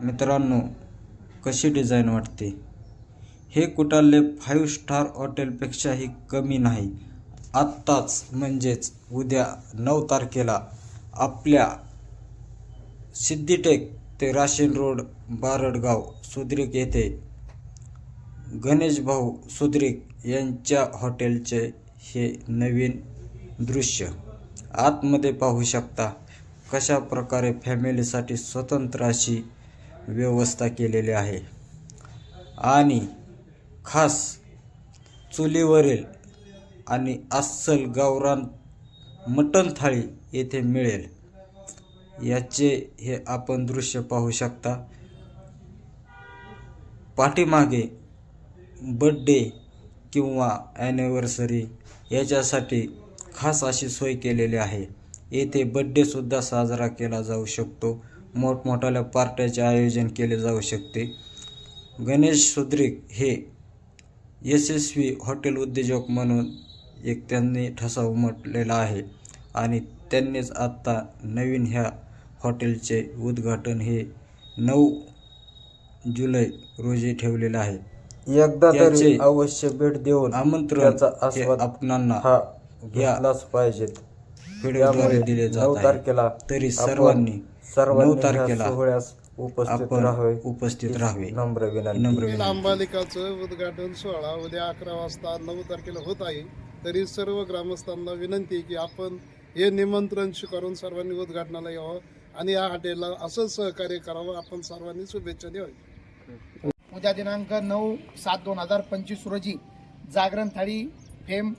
मित्रांनो कशी डिझाईन वाटते? हे कुटाले फाईव्ह स्टार हॉटेलपेक्षाही कमी नाही. आत्ताच म्हणजेच उद्या नऊ तारखेला आपल्या सिद्धिटेक ते राशीन रोड बारडगाव सुद्रिक येथे गणेश भाऊ सुद्रिक यांच्या हॉटेलचे हे नवीन दृश्य. आतमध्ये पाहू शकता कशा प्रकारे फॅमिलीसाठी स्वतंत्र अशी व्यवस्था केलेली आहे. आणि खास चुलीवरील आणि अस्सल गावरान मटण थाळी येथे मिळेल. याचे हे आपण दृश्य पाहू शकता. पाठीमागे बड्डे किंवा ॲनिव्हर्सरी याच्यासाठी खास अशी सोय केलेली आहे. येथे बड्डेसुद्धा साजरा केला जाऊ शकतो. मोठमोठ्या पार्ट्याचे आयोजन केले जाऊ शकते. गणेश सुद्रिक हे यशस्वी हॉटेल उद्योजक म्हणून एक त्यांनी ठसा उमटलेला आहे आणि त्यांनीच आत्ता नवीन ह्या हॉटेलचे उद्घाटन हे नऊ जुलै रोजी ठेवलेले आहे. एकदा तरी याचे अवश्य भेट देऊन आमंत्रण त्याचा आपणांना हा पाहिजेत दिले जात तरी सर्वांनी नऊ तारखेला ह्या सोहळ्यास उपस्थित राहावे. उपस्थित राहावे. नम्र विनंती. नम्र. अंबालिकाचं उद्घाटन सोहळा उद्या अकरा वाजता नऊ तारखेला होत आहे. तरी सर्व ग्रामस्थांना विनंती की आपण हे निमंत्रण स्वीकारून सर्वांनी उद्घाटनाला यावं आणि या हॉटेलला असंच सहकार्य करावं. आपण सर्वांनी शुभेच्छा द्यावी उद्या दिनांक नऊ सात दोन हजार पंचवीस रोजी जागरण थाळी फेम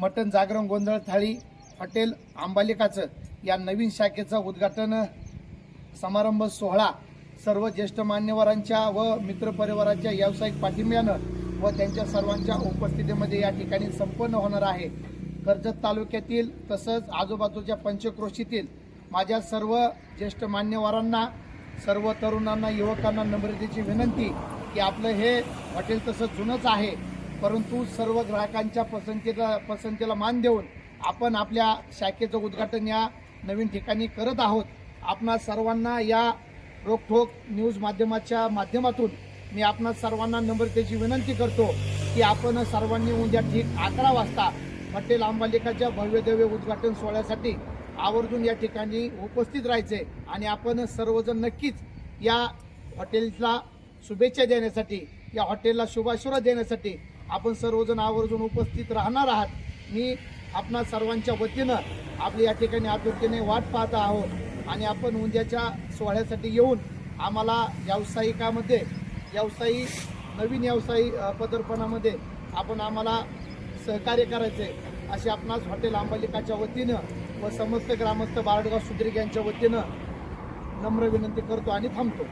मटन जागरण गोंधळ थाळी हॉटेल आंबालिकाचं या नवीन शाखेचं उद्घाटन समारंभ सोहळा सर्व ज्येष्ठ मान्यवरांच्या व मित्रपरिवाराच्या व्यावसायिक पाठिंब्यानं व त्यांच्या सर्वांच्या उपस्थितीमध्ये या ठिकाणी संपन्न होणार आहे. कर्जत तालुक्यातील तसंच आजूबाजूच्या पंचक्रोशीतील माझ्या सर्व ज्येष्ठ मान्यवरांना सर्व तरुणांना युवकांना नम्रतेची विनंती की आपलं हे हॉटेल तसं जुनंच आहे परंतु सर्व ग्राहकांच्या पसंतीला पसंतीला मान देऊन आपण आपल्या शाखेचं उद्घाटन या नवीन ठिकाणी करत आहोत. आपणा सर्वांना या रोखोक न्यूज माध्यमाच्या माध्यमातून मी आपणा सर्वांना नम्रतेची विनंती करतो की आपण सर्वांनी उद्या ठीक अकरा वाजता हॉटेल आंबालिकाच्या भव्यदिव्य उद्घाटन सोहळ्यासाठी आवर्जून या ठिकाणी उपस्थित राहायचे आणि आपण सर्वजण नक्कीच या हॉटेलला शुभेच्छा देण्यासाठी या हॉटेलला शुभाशुरा देण्यासाठी आपण सर्वजण आवर्जून उपस्थित राहणार आहात. मी आपणा सर्वांच्या वतीनं आपली या ठिकाणी आतुरतेने वाट पाहत आहोत आणि आपण उद्याच्या सोहळ्यासाठी येऊन आम्हाला व्यावसायिकामध्ये व्यावसायिक नवीन व्यावसायिक पदर्पणामध्ये पदार्पणामध्ये आपण आम्हाला सहकार्य करायचे असे आपणास हॉटेल आंबालिकाच्या वतीनं व समस्त ग्रामस्थ बारडगाव सुद्रिक यांच्या वतीनं नम्र विनंती करतो आणि थांबतो.